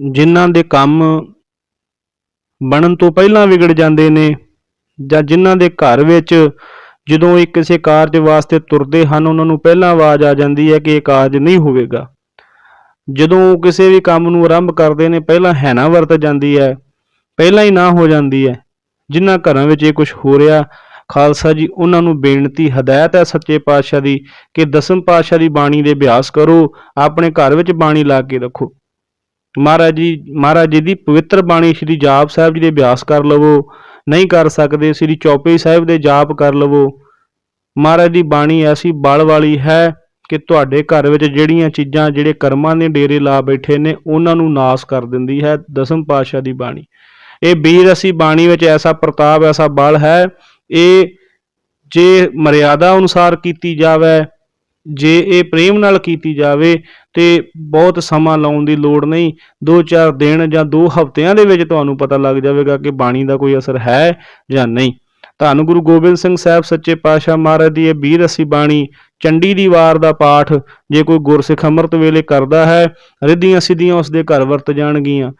ਜਿਨ੍ਹਾਂ ਦੇ ਕੰਮ ਬਣਨ ਤੋਂ ਪਹਿਲਾਂ ਵਿਗੜ ਜਾਂਦੇ ਨੇ ਜਾਂ ਜਿਨ੍ਹਾਂ ਦੇ ਘਰ ਵਿੱਚ ਜਦੋਂ ਇਹ ਕਿਸੇ ਕਾਰਜ ਵਾਸਤੇ ਤੁਰਦੇ ਹਨ, ਉਹਨਾਂ ਨੂੰ ਪਹਿਲਾਂ ਆਵਾਜ਼ ਆ ਜਾਂਦੀ ਹੈ ਕਿ ਇਹ ਕਾਰਜ ਨਹੀਂ ਹੋਵੇਗਾ। ਜਦੋਂ ਉਹ ਕਿਸੇ ਵੀ ਕੰਮ ਨੂੰ ਆਰੰਭ ਕਰਦੇ ਨੇ, ਪਹਿਲਾਂ ਹੈਨਾ ਵਰਤ ਜਾਂਦੀ ਹੈ, ਪਹਿਲਾਂ ਹੀ ਨਾ ਹੋ ਜਾਂਦੀ ਹੈ। ਜਿਨ੍ਹਾਂ ਘਰਾਂ ਵਿੱਚ ਇਹ ਕੁਝ ਹੋ ਰਿਹਾ, ਖਾਲਸਾ ਜੀ, ਉਹਨਾਂ ਨੂੰ ਬੇਨਤੀ, ਹਦਾਇਤ ਹੈ ਸੱਚੇ ਪਾਤਸ਼ਾਹ ਦੀ ਕਿ ਦਸਮ ਪਾਤਸ਼ਾਹ ਦੀ ਬਾਣੀ ਦੇ ਅਭਿਆਸ ਕਰੋ, ਆਪਣੇ ਘਰ ਵਿੱਚ ਬਾਣੀ ਲਾ ਕੇ ਰੱਖੋ। ਮਹਾਰਾਜ ਜੀ ਮਹਾਰਾਜ ਜੀ ਦੀ ਪਵਿੱਤਰ ਬਾਣੀ ਸ੍ਰੀ ਜਾਪ ਸਾਹਿਬ ਜੀ ਦੇ ਅਭਿਆਸ ਕਰ ਲਵੋ, ਨਹੀਂ ਕਰ ਸਕਦੇ ਸ੍ਰੀ ਚੌਪਈ ਸਾਹਿਬ ਦੇ ਜਾਪ ਕਰ ਲਵੋ। ਮਹਾਰਾਜ ਦੀ ਬਾਣੀ ਐਸੀ ਬਲ ਵਾਲੀ ਹੈ ਕਿ ਤੁਹਾਡੇ ਘਰ ਵਿੱਚ ਜਿਹੜੀਆਂ ਚੀਜ਼ਾਂ, ਜਿਹੜੇ ਕਰਮਾਂ ਦੇ ਡੇਰੇ ਲਾ ਬੈਠੇ ਨੇ, ਉਹਨਾਂ ਨੂੰ ਨਾਸ ਕਰ ਦਿੰਦੀ ਹੈ ਦਸਮ ਪਾਤਸ਼ਾਹ ਦੀ ਬਾਣੀ। ਇਹ ਵੀਰ ਅਸੀਂ ਬਾਣੀ ਵਿੱਚ ਐਸਾ ਪ੍ਰਤਾਪ, ਐਸਾ ਬਲ ਹੈ, ਇਹ ਜੇ ਮਰਿਆਦਾ ਅਨੁਸਾਰ ਕੀਤੀ ਜਾਵੇ, ਜੇ ਇਹ ਪ੍ਰੇਮ ਨਾਲ ਕੀਤੀ ਜਾਵੇ ਤੇ ਬਹੁਤ ਸਮਾਂ ਲਾਉਣ ਦੀ ਲੋੜ ਨਹੀਂ। 2-4 ਦਿਨ ਜਾਂ 2 ਹਫ਼ਤਿਆਂ ਦੇ ਵਿੱਚ ਤੁਹਾਨੂੰ ਪਤਾ ਲੱਗ ਜਾਵੇਗਾ ਕਿ ਬਾਣੀ ਦਾ ਕੋਈ ਅਸਰ ਹੈ ਜਾਂ ਨਹੀਂ। ਧੰਨ ਗੁਰੂ ਗੋਬਿੰਦ ਸਿੰਘ ਸਾਹਿਬ ਸੱਚੇ ਪਾਤਸ਼ਾਹ ਮਹਾਰਾਜ ਦੀ ਇਹ ਵੀਰ ਅਸੀਂ ਬਾਣੀ, ਚੰਡੀ ਦੀ ਵਾਰ ਦਾ ਪਾਠ, ਜੇ ਕੋਈ ਗੁਰਸਿੱਖ ਅੰਮ੍ਰਿਤ ਵੇਲੇ ਕਰਦਾ ਹੈ, ਰਿੱਧੀਆਂ ਸਿੱਧੀਆਂ ਉਸ ਦੇ ਘਰ ਵਰਤ ਜਾਣਗੀਆਂ।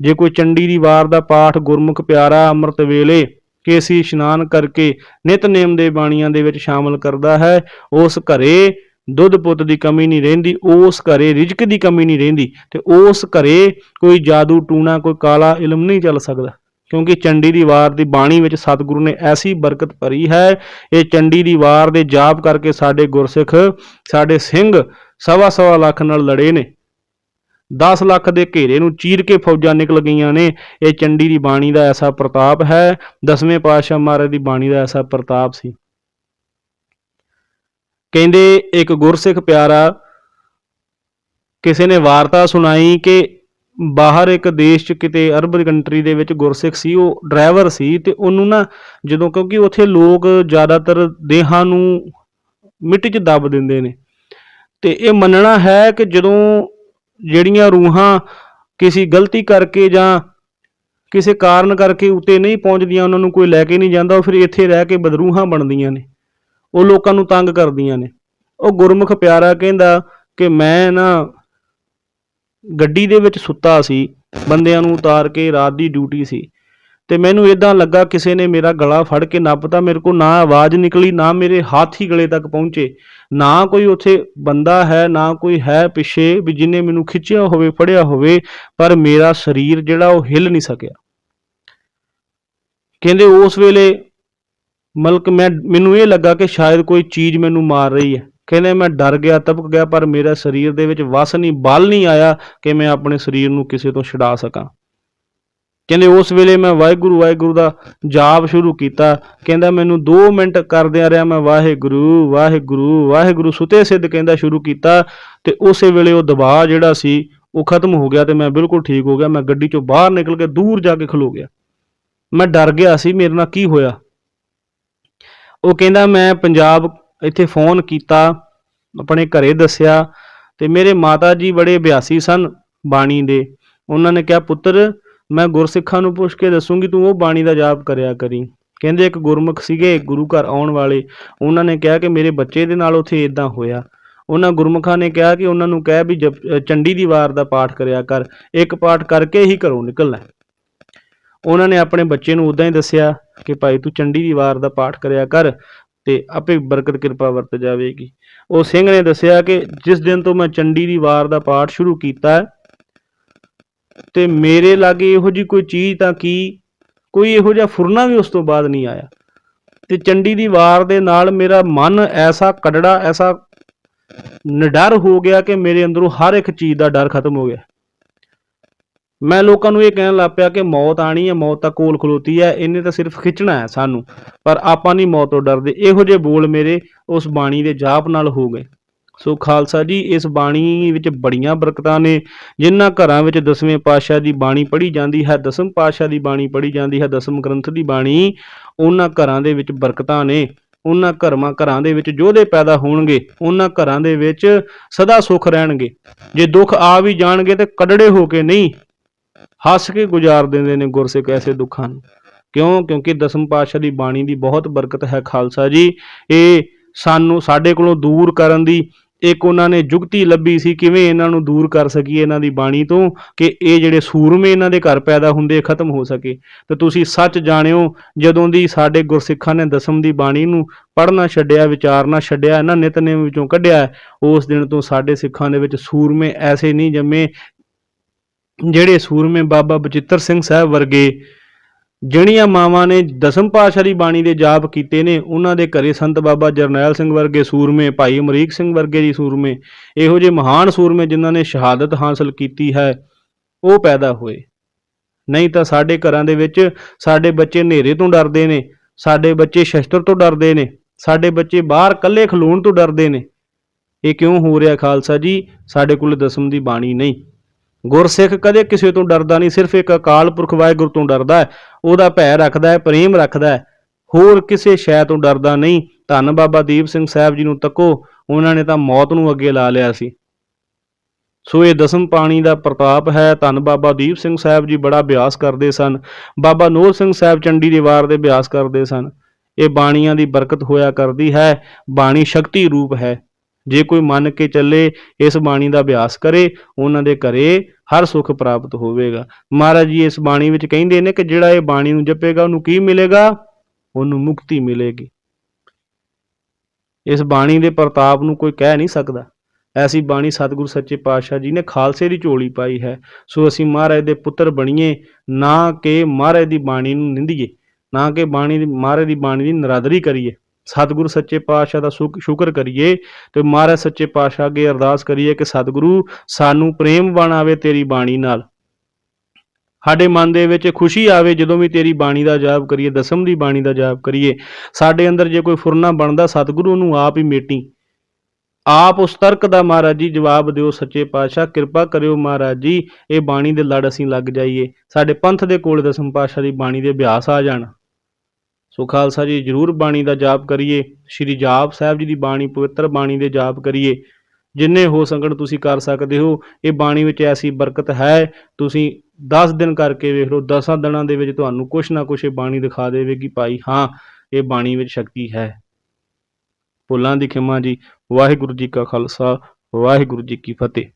ਜੇ ਕੋਈ ਚੰਡੀ ਦੀ ਵਾਰ ਦਾ ਪਾਠ ਗੁਰਮੁਖ ਪਿਆਰਾ ਅੰਮ੍ਰਿਤ ਵੇਲੇ ਕੇਸੀ ਇਸ਼ਨਾਨ ਕਰਕੇ ਨਿਤਨੇਮ ਦੇ ਬਾਣੀਆਂ ਦੇ ਵਿੱਚ ਸ਼ਾਮਲ ਕਰਦਾ ਹੈ, ਉਸ ਘਰੇ ਦੁੱਧ ਪੁੱਤ ਦੀ ਕਮੀ ਨਹੀਂ ਰਹਿੰਦੀ, ਉਸ ਘਰੇ ਰਿਜਕ ਦੀ ਕਮੀ ਨਹੀਂ ਰਹਿੰਦੀ ਤੇ ਉਸ ਘਰੇ ਕੋਈ ਜਾਦੂ ਟੂਣਾ, ਕੋਈ ਕਾਲਾ ਇਲਮ ਨਹੀਂ ਚੱਲ ਸਕਦਾ। ਕਿਉਂਕਿ ਚੰਡੀ ਦੀ ਵਾਰ ਦੀ ਬਾਣੀ ਵਿੱਚ ਸਤਿਗੁਰੂ ਨੇ ਐਸੀ ਬਰਕਤ ਭਰੀ ਹੈ, ਇਹ ਚੰਡੀ ਦੀ ਵਾਰ ਦੇ ਜਾਪ ਕਰਕੇ ਸਾਡੇ ਗੁਰਸਿੱਖ, ਸਾਡੇ ਸਿੰਘ ਸਵਾ ਸਵਾ ਲੱਖ ਨਾਲ ਲੜੇ ਨੇ। 10 ਲੱਖ ਦੇ ਘੇਰੇ ਨੂੰ ਚੀਰ ਕੇ ਫੌਜਾਂ ਨਿਕਲ ਗਈਆਂ ਨੇ, ਇਹ ਚੰਡੀ ਦੀ ਬਾਣੀ ਦਾ ਐਸਾ ਪ੍ਰਤਾਪ ਹੈ, ਦਸਵੇਂ ਪਾਤਸ਼ਾਹ ਮਹਾਰਾਜ ਦੀ ਬਾਣੀ ਦਾ ਐਸਾ ਪ੍ਰਤਾਪ ਸੀ। ਕਹਿੰਦੇ ਇੱਕ ਗੁਰਸਿੱਖ ਪਿਆਰਾ, ਕਿਸੇ ਨੇ ਵਾਰਤਾ ਸੁਣਾਈ ਕਿ ਬਾਹਰ ਇੱਕ ਦੇਸ਼ 'ਚ ਕਿਤੇ ਅਰਬ ਕੰਟਰੀ ਦੇ ਵਿੱਚ ਗੁਰਸਿੱਖ ਸੀ, ਉਹ ਡਰਾਈਵਰ ਸੀ ਤੇ ਉਹਨੂੰ ਨਾ ਜਦੋਂ ਕਿਉਂਕਿ ਉੱਥੇ ਲੋਕ ਜ਼ਿਆਦਾਤਰ ਦੇਹਾਂ ਨੂੰ ਮਿੱਟੀ 'ਚ ਦੱਬ ਦਿੰਦੇ ਨੇ ਤੇ ਇਹ ਮੰਨਣਾ ਹੈ ਕਿ ਜਦੋਂ ਜਿਹੜੀਆਂ ਰੂਹਾਂ ਕਿਸੇ ਗਲਤੀ ਕਰਕੇ ਜਾਂ ਕਿਸੇ ਕਾਰਨ ਕਰਕੇ ਉੱਤੇ ਨਹੀਂ ਪਹੁੰਚਦੀਆਂ, ਉਹਨਾਂ ਨੂੰ ਕੋਈ ਲੈ ਕੇ ਨਹੀਂ ਜਾਂਦਾ, ਉਹ ਫਿਰ ਇੱਥੇ ਰਹਿ ਕੇ ਬਦਰੂਹਾਂ ਬਣਦੀਆਂ ਨੇ। ਉਹ ਲੋਕਾਂ ਨੂੰ ਤੰਗ ਕਰਦੀਆਂ ਨੇ। ਉਹ ਗੁਰਮੁਖ ਪਿਆਰਾ ਕਹਿੰਦਾ ਕਿ ਮੈਂ ਨਾ ਗੱਡੀ ਦੇ ਵਿੱਚ ਸੁੱਤਾ ਸੀ, ਬੰਦਿਆਂ ਨੂੰ ਉਤਾਰ ਕੇ ਰਾਤ ਦੀ ਡਿਊਟੀ ਸੀ। ਤੇ ਮੈਨੂੰ ਇਦਾਂ ਲੱਗਾ ਕਿਸੇ ਨੇ ਮੇਰਾ ਗਲਾ ਫੜ ਕੇ ਨੱਪਤਾ, ਮੇਰੇ ਕੋਲ ਨਾ ਆਵਾਜ਼ ਨਿਕਲੀ, ਨਾ ਮੇਰੇ ਹੱਥ ਹੀ ਗਲੇ ਤੱਕ ਪਹੁੰਚੇ। ਨਾ ਕੋਈ ਉੱਥੇ ਬੰਦਾ ਹੈ, ਨਾ ਕੋਈ ਹੈ ਪਿੱਛੇ ਵੀ ਜਿਹਨੇ ਮੈਨੂੰ ਖਿੱਚਿਆ ਹੋਵੇ, ਫੜਿਆ ਹੋਵੇ, ਪਰ ਮੇਰਾ ਸਰੀਰ ਜਿਹੜਾ ਉਹ ਹਿੱਲ ਨਹੀਂ ਸਕਿਆ। ਕਹਿੰਦੇ ਉਸ ਵੇਲੇ ਮਲਕ, ਮੈਂ, ਮੈਨੂੰ ਇਹ ਲੱਗਾ ਕਿ ਸ਼ਾਇਦ ਕੋਈ ਚੀਜ਼ ਮੈਨੂੰ ਮਾਰ ਰਹੀ ਹੈ। ਕਹਿੰਦੇ, ਮੈਂ ਡਰ ਗਿਆ, ਤਪਕ ਗਿਆ, ਪਰ ਮੇਰਾ ਸਰੀਰ ਦੇ ਵਿੱਚ ਵਸ ਨਹੀਂ, ਬਲ ਨਹੀਂ ਆਇਆ ਕਿ ਮੈਂ ਆਪਣੇ ਸਰੀਰ ਨੂੰ ਕਿਸੇ ਤੋਂ ਛੁਡਾ ਸਕਾਂ। ਕਹਿੰਦੇ, ਉਸ ਵੇਲੇ ਮੈਂ ਵਾਹਿਗੁਰੂ ਵਾਹਿਗੁਰੂ ਦਾ ਜਾਪ ਸ਼ੁਰੂ ਕੀਤਾ। ਕਹਿੰਦਾ, ਮੈਨੂੰ 2 ਮਿੰਟ ਕਰਦਿਆਂ ਰਿਹਾ ਮੈਂ ਵਾਹਿਗੁਰੂ ਵਾਹਿਗੁਰੂ ਵਾਹਿਗੁਰੂ ਸੁਤੇ ਸਿੱਧ ਕਹਿੰਦਾ ਸ਼ੁਰੂ ਕੀਤਾ ਤੇ ਉਸੇ ਵੇਲੇ ਉਹ ਦਬਾਅ ਜਿਹੜਾ ਸੀ, ਉਹ ਖਤਮ ਹੋ ਗਿਆ ਤੇ ਮੈਂ ਬਿਲਕੁਲ ਠੀਕ ਹੋ ਗਿਆ। ਮੈਂ ਗੱਡੀ ਚੋਂ ਬਾਹਰ ਨਿਕਲ ਕੇ ਦੂਰ ਜਾ ਕੇ ਖਲੋ ਗਿਆ। ਮੈਂ ਡਰ ਗਿਆ ਸੀ, ਮੇਰੇ ਨਾਲ ਕੀ ਹੋਇਆ? ਉਹ ਕਹਿੰਦਾ, ਮੈਂ ਪੰਜਾਬ ਇੱਥੇ ਫੋਨ ਕੀਤਾ, ਆਪਣੇ ਘਰੇ ਦੱਸਿਆ ਤੇ ਮੇਰੇ ਮਾਤਾ ਜੀ ਬੜੇ ਅਭਿਆਸੀ ਸਨ ਬਾਣੀ ਦੇ। ਉਹਨਾਂ ਨੇ ਕਿਹਾ, ਪੁੱਤਰ, ਮੈਂ ਗੁਰਸਿੱਖਾਂ ਨੂੰ ਪੁੱਛ ਕੇ ਦੱਸੂਗੀ, ਤੂੰ ਉਹ ਬਾਣੀ ਦਾ ਜਾਪ ਕਰਿਆ ਕਰੀ। ਕਹਿੰਦੇ, ਇੱਕ ਗੁਰਮੁਖ ਸੀਗੇ, ਗੁਰੂ ਘਰ ਆਉਣ ਵਾਲੇ। ਉਹਨਾਂ ਨੇ ਕਿਹਾ ਕਿ ਮੇਰੇ ਬੱਚੇ ਦੇ ਨਾਲ ਉੱਥੇ ਇਦਾਂ ਹੋਇਆ। ਉਹਨਾਂ ਗੁਰਮੁਖਾਂ ਨੇ ਕਿਹਾ ਕਿ ਉਹਨਾਂ ਨੂੰ ਕਹਿ ਵੀ, ਜਪ- ਚੰਡੀ ਦੀ ਵਾਰ ਦਾ ਪਾਠ ਕਰਿਆ ਕਰ, ਇੱਕ ਪਾਠ ਕਰਕੇ ਹੀ ਘਰੋਂ ਨਿਕਲਣਾ ਉਹਨਾਂ ਨੇ ਆਪਣੇ ਬੱਚੇ ਨੂੰ ਉਦਾਂ ਹੀ ਦੱਸਿਆ ਕਿ ਭਾਈ ਤੂੰ ਚੰਡੀ ਦੀ ਵਾਰ ਦਾ ਪਾਠ ਕਰਿਆ ਕਰ ਤੇ ਆਪੇ ਬਰਕਤ ਕਿਰਪਾ ਵਰਤ ਜਾਵੇਗੀ। ਉਹ ਸਿੰਘ ਨੇ ਦੱਸਿਆ ਕਿ ਜਿਸ ਦਿਨ ਤੋਂ ਮੈਂ ਚੰਡੀ ਦੀ ਵਾਰ ਦਾ ਪਾਠ ਸ਼ੁਰੂ ਕੀਤਾ ਤੇ ਮੇਰੇ ਲਾਗੇ ਇਹੋ ਜੀ ਕੋਈ ਚੀਜ਼ ਤਾਂ ਕੀ? ਕੋਈ ਇਹੋ ਜਿਹਾ ਫੁਰਨਾ ਵੀ ਉਸ ਤੋਂ ਬਾਅਦ ਨਹੀਂ ਆਇਆ। ਤੇ ਚੰਡੀ ਦੀ ਵਾਰ ਦੇ ਨਾਲ ਮੇਰਾ ਮਨ ਐਸਾ ਕੜੜਾ, ਐਸਾ ਨਿਡਰ ਹੋ ਗਿਆ ਕਿ ਮੇਰੇ ਅੰਦਰੋਂ ਹਰ ਇੱਕ ਚੀਜ਼ ਦਾ ਡਰ ਖਤਮ ਹੋ ਗਿਆ। ਮੈਂ ਲੋਕਾਂ ਨੂੰ ਇਹ ਕਹਿਣ ਲੱਗ ਪਿਆ ਕਿ ਮੌਤ ਆਣੀ ਹੈ, ਮੌਤ ਤਾਂ ਕੋਲ ਖਲੋਤੀ ਹੈ, ਇਹਨੇ ਤਾਂ ਸਿਰਫ ਖਿੱਚਣਾ ਹੈ ਸਾਨੂੰ। ਪਰ ਆਪਾਂ ਨਹੀਂ ਮੌਤ ਤੋਂ ਡਰਦੇ। ਇਹੋ ਜਿਹੇ ਬੋਲ ਮੇਰੇ ਉਸ ਬਾਣੀ ਦੇ ਜਾਪ ਨਾਲ ਹੋ ਗਏ। ਸੋ ਖਾਲਸਾ ਜੀ, ਇਸ ਬਾਣੀ ਵਿੱਚ ਬੜੀਆਂ ਬਰਕਤਾਂ ਨੇ। ਜਿਨ੍ਹਾਂ ਘਰਾਂ ਵਿੱਚ ਦਸਵੇਂ ਪਾਤਸ਼ਾਹ ਦੀ ਬਾਣੀ ਪੜ੍ਹੀ ਜਾਂਦੀ ਹੈ, ਦਸਮ ਪਾਤਸ਼ਾਹ ਦੀ ਬਾਣੀ ਪੜ੍ਹੀ ਜਾਂਦੀ ਹੈ, ਦਸਮ ਗ੍ਰੰਥ ਦੀ ਬਾਣੀ, ਉਹਨਾਂ ਘਰਾਂ ਦੇ ਵਿੱਚ ਬਰਕਤਾਂ ਨੇ। ਉਹਨਾਂ ਘਰਮਾਂ ਘਰਾਂ ਦੇ ਵਿੱਚ ਯੋਧੇ ਪੈਦਾ ਹੋਣਗੇ। ਉਹਨਾਂ ਘਰਾਂ ਦੇ ਵਿੱਚ ਸਦਾ ਸੁਖ ਰਹਿਣਗੇ। ਜੇ ਦੁੱਖ ਆ ਵੀ ਜਾਣਗੇ ਤੇ ਕੜੜੇ ਹੋ ਕੇ ਨਹੀਂ। ਹੱਸ ਕੇ ਗੁਜ਼ਾਰ ਦਿੰਦੇ ਨੇ ਗੁਰਸਿੱਖ ਐਸੇ ਦੁੱਖਾਂ ਨੂੰ। ਕਿਉਂ? ਕਿਉਂਕਿ ਦਸਮ ਪਾਤਸ਼ਾਹ ਦੀ ਬਾਣੀ ਦੀ ਬਹੁਤ ਬਰਕਤ ਹੈ ਖਾਲਸਾ ਜੀ। ਇਹ ਸਾਨੂੰ ਸਾਡੇ ਕੋਲੋਂ ਦੂਰ ਕਰਨ ਦੀ ਇੱਕ ਉਹਨਾਂ ਨੇ ਜੁਗਤੀ ਲੱਭੀ ਸੀ, ਕਿਵੇਂ ਇਹਨਾਂ ਨੂੰ ਦੂਰ ਕਰ ਸਕੀਏ ਇਹਨਾਂ ਦੀ ਬਾਣੀ ਤੋਂ ਕਿ ਇਹ ਜਿਹੜੇ ਸੂਰਮੇ ਇਹਨਾਂ ਦੇ ਘਰ ਪੈਦਾ ਹੁੰਦੇ ਖਤਮ ਹੋ ਸਕੇ। ਤੇ ਤੁਸੀਂ ਸੱਚ ਜਾਣਿਓ, ਜਦੋਂ ਦੀ ਸਾਡੇ ਗੁਰਸਿੱਖਾਂ ਨੇ ਦਸਮ ਦੀ ਬਾਣੀ ਨੂੰ ਪੜ੍ਹਨਾ ਛੱਡਿਆ, ਵਿਚਾਰਨਾ ਛੱਡਿਆ, ਇਹਨਾਂ ਨਿਤਨੇਮ ਵਿੱਚੋਂ ਕੱਢਿਆ, ਉਸ ਦਿਨ ਤੋਂ ਸਾਡੇ ਸਿੱਖਾਂ ਦੇ ਵਿੱਚ ਸੂਰਮੇ ਐਸੇ ਨਹੀਂ ਜੰਮੇ ਜਿਹੜੇ ਸੂਰਮੇ ਬਾਬਾ ਬਚਿੱਤਰ ਸਿੰਘ ਸਾਹਿਬ ਵਰਗੇ ਜਿਹੜੀਆਂ ਮਾਵਾਂ ਨੇ ਦਸਮ ਪਾਤਸ਼ਾਹ ਦੀ ਬਾਣੀ ਦੇ ਜਾਪ ਕੀਤੇ ਨੇ, ਉਹਨਾਂ ਦੇ ਘਰੇ ਸੰਤ ਬਾਬਾ ਜਰਨੈਲ ਸਿੰਘ ਵਰਗੇ ਸੂਰਮੇ ਭਾਈ ਅਮਰੀਕ ਸਿੰਘ ਵਰਗੇ ਜੀ ਸੂਰਮੇ ਇਹੋ ਜਿਹੇ ਮਹਾਨ ਸੂਰਮੇ ਜਿਨ੍ਹਾਂ ਨੇ ਸ਼ਹਾਦਤ ਹਾਸਲ ਕੀਤੀ ਹੈ, ਉਹ ਪੈਦਾ ਹੋਏ। ਨਹੀਂ ਤਾਂ ਸਾਡੇ ਘਰਾਂ ਦੇ ਵਿੱਚ ਸਾਡੇ ਬੱਚੇ ਹਨੇਰੇ ਤੋਂ ਡਰਦੇ ਨੇ, ਸਾਡੇ ਬੱਚੇ ਸ਼ਸਤਰ ਤੋਂ ਡਰਦੇ ਨੇ, ਸਾਡੇ ਬੱਚੇ ਬਾਹਰ ਇਕੱਲੇ ਖਲੋਣ ਤੋਂ ਡਰਦੇ ਨੇ। ਇਹ ਕਿਉਂ ਹੋ ਰਿਹਾ ਖਾਲਸਾ ਜੀ? ਸਾਡੇ ਕੋਲ ਦਸਮ ਦੀ ਬਾਣੀ ਨਹੀਂ। ਗੁਰਸਿੱਖ ਕਦੇ ਕਿਸੇ ਤੋਂ ਡਰਦਾ ਨਹੀਂ, ਸਿਰਫ ਇੱਕ ਅਕਾਲ ਪੁਰਖ ਵਾਹਿਗੁਰੂ ਤੋਂ ਡਰਦਾ ਹੈ, ਉਹਦਾ ਭੈ ਰੱਖਦਾ ਹੈ, ਪ੍ਰੇਮ ਰੱਖਦਾ ਹੈ। ਹੋਰ ਕਿਸੇ ਸ਼ੈ ਤੋਂ ਡਰਦਾ ਨਹੀਂ। ਧੰਨ ਬਾਬਾ ਦੀਪ ਸਿੰਘ ਸਾਹਿਬ ਜੀ ਨੂੰ ਤੱਕੋ, ਉਹਨਾਂ ਨੇ ਤਾਂ ਮੌਤ ਨੂੰ ਅੱਗੇ ਲਾ ਲਿਆ ਸੀ। ਸੋ ਇਹ ਦਸਮ ਪਾਣੀ ਦਾ ਪ੍ਰਤਾਪ ਹੈ। ਧੰਨ ਬਾਬਾ ਦੀਪ ਸਿੰਘ ਸਾਹਿਬ ਜੀ ਬੜਾ ਅਭਿਆਸ ਕਰਦੇ ਸਨ। ਬਾਬਾ ਨੂਰ ਸਿੰਘ ਸਾਹਿਬ ਚੰਡੀ ਦੀ ਵਾਰ ਦੇ ਅਭਿਆਸ ਕਰਦੇ ਸਨ। ਇਹ ਬਾਣੀਆਂ ਦੀ ਬਰਕਤ ਹੋਇਆ ਕਰਦੀ ਹੈ। ਬਾਣੀ ਸ਼ਕਤੀ ਰੂਪ ਹੈ। ਜੇ ਕੋਈ ਮੰਨ ਕੇ ਚੱਲੇ, ਇਸ ਬਾਣੀ ਦਾ ਅਭਿਆਸ ਕਰੇ, ਉਹਨਾਂ ਦੇ ਘਰੇ ਹਰ ਸੁੱਖ ਪ੍ਰਾਪਤ ਹੋਵੇਗਾ। ਮਹਾਰਾਜ ਜੀ, ਇਸ ਬਾਣੀ ਵਿੱਚ ਕਹਿੰਦੇ ਨੇ ਕਿ ਜਿਹੜਾ ਇਹ ਬਾਣੀ ਨੂੰ ਜਪੇਗਾ, ਉਹਨੂੰ ਕੀ ਮਿਲੇਗਾ? ਉਹਨੂੰ ਮੁਕਤੀ ਮਿਲੇਗੀ। ਇਸ ਬਾਣੀ ਦੇ ਪ੍ਰਤਾਪ ਨੂੰ ਕੋਈ ਕਹਿ ਨਹੀਂ ਸਕਦਾ। ਐਸੀ ਬਾਣੀ ਸਤਿਗੁਰੂ ਸੱਚੇ ਪਾਤਸ਼ਾਹ ਜੀ ਨੇ ਖਾਲਸੇ ਦੀ ਝੋਲੀ ਪਾਈ ਹੈ। ਸੋ ਅਸੀਂ ਮਹਾਰਾਜ ਦੇ ਪੁੱਤਰ ਬਣੀਏ, ਨਾ ਕਿ ਮਹਾਰਾਜ ਦੀ ਬਾਣੀ ਨੂੰ ਨਿੰਦੀਏ, ਨਾ ਕਿ ਬਾਣੀ ਦੀ ਮਹਾਰਾਜ ਦੀ ਬਾਣੀ ਦੀ ਨਰਾਦਰੀ ਕਰੀਏ। ਸਤਿਗੁਰੂ ਸੱਚੇ ਪਾਤਸ਼ਾਹ ਦਾ ਸੁਖ- ਸ਼ੁਕਰ ਕਰੀਏ ਤੇ ਮਹਾਰਾਜ ਸੱਚੇ ਪਾਤਸ਼ਾਹ ਅੱਗੇ ਅਰਦਾਸ ਕਰੀਏ ਕਿ ਸਤਿਗੁਰੂ ਸਾਨੂੰ ਪ੍ਰੇਮ ਬਣਾਵੇ ਤੇਰੀ ਬਾਣੀ ਨਾਲ। ਸਾਡੇ ਮਨ ਦੇ ਵਿੱਚ ਖੁਸ਼ੀ ਆਵੇ ਜਦੋਂ ਵੀ ਤੇਰੀ ਬਾਣੀ ਦਾ ਜਾਪ ਕਰੀਏ, ਦਸਮ ਦੀ ਬਾਣੀ ਦਾ ਜਾਪ ਕਰੀਏ। ਸਾਡੇ ਅੰਦਰ ਜੇ ਕੋਈ ਫੁਰਨਾ ਬਣਦਾ, ਸਤਿਗੁਰੂ ਨੂੰ ਆਪ ਹੀ ਮੇਟੀ। ਆਪ ਉਸ ਤਰਕ ਦਾ ਮਹਾਰਾਜ ਜੀ ਜਵਾਬ ਦਿਓ ਸੱਚੇ ਪਾਤਸ਼ਾਹ, ਕਿਰਪਾ ਕਰਿਓ ਮਹਾਰਾਜ ਜੀ, ਇਹ ਬਾਣੀ ਦੇ ਲੜ ਅਸੀਂ ਲੱਗ ਜਾਈਏ। ਸਾਡੇ ਪੰਥ ਦੇ ਕੋਲ ਦਸਮ ਪਾਤਸ਼ਾਹ ਦੀ ਬਾਣੀ ਦੇ ਅਭਿਆਸ ਆ ਜਾਣ। ਸੋ ਖਾਲਸਾ ਜੀ, ਜਰੂਰ ਬਾਣੀ ਦਾ ਜਾਪ ਕਰੀਏ, ਸ਼੍ਰੀ ਜਾਪ ਸਾਹਿਬ ਜੀ ਦੀ ਬਾਣੀ, ਪਵਿੱਤਰ ਬਾਣੀ ਦੇ ਜਾਪ ਕਰੀਏ। ਜਿੰਨੇ ਹੋ ਸਕਣ ਤੁਸੀਂ ਕਰ ਸਕਦੇ ਹੋ, ਇਹ ਬਾਣੀ ਵਿੱਚ ਐਸੀ ਬਰਕਤ ਹੈ, ਤੁਸੀਂ 10 ਦਿਨ ਕਰਕੇ ਵੇਖ ਲਓ 10 ਦਿਨਾਂ ਦੇ ਵਿੱਚ ਤੁਹਾਨੂੰ ਕੁਛ ਨਾ ਕੁਛ ਇਹ ਬਾਣੀ ਦਿਖਾ ਦੇਵੇਗੀ ਭਾਈ, ਹਾਂ, ਇਹ ਬਾਣੀ ਵਿੱਚ ਸ਼ਕਤੀ ਹੈ। ਭੁੱਲਾਂ ਦੀ ਖਿਮਾ ਜੀ, ਵਾਹਿਗੁਰੂ ਜੀ ਕਾ ਖਾਲਸਾ, ਵਾਹਿਗੁਰੂ ਜੀ ਕੀ ਫਤਿਹ।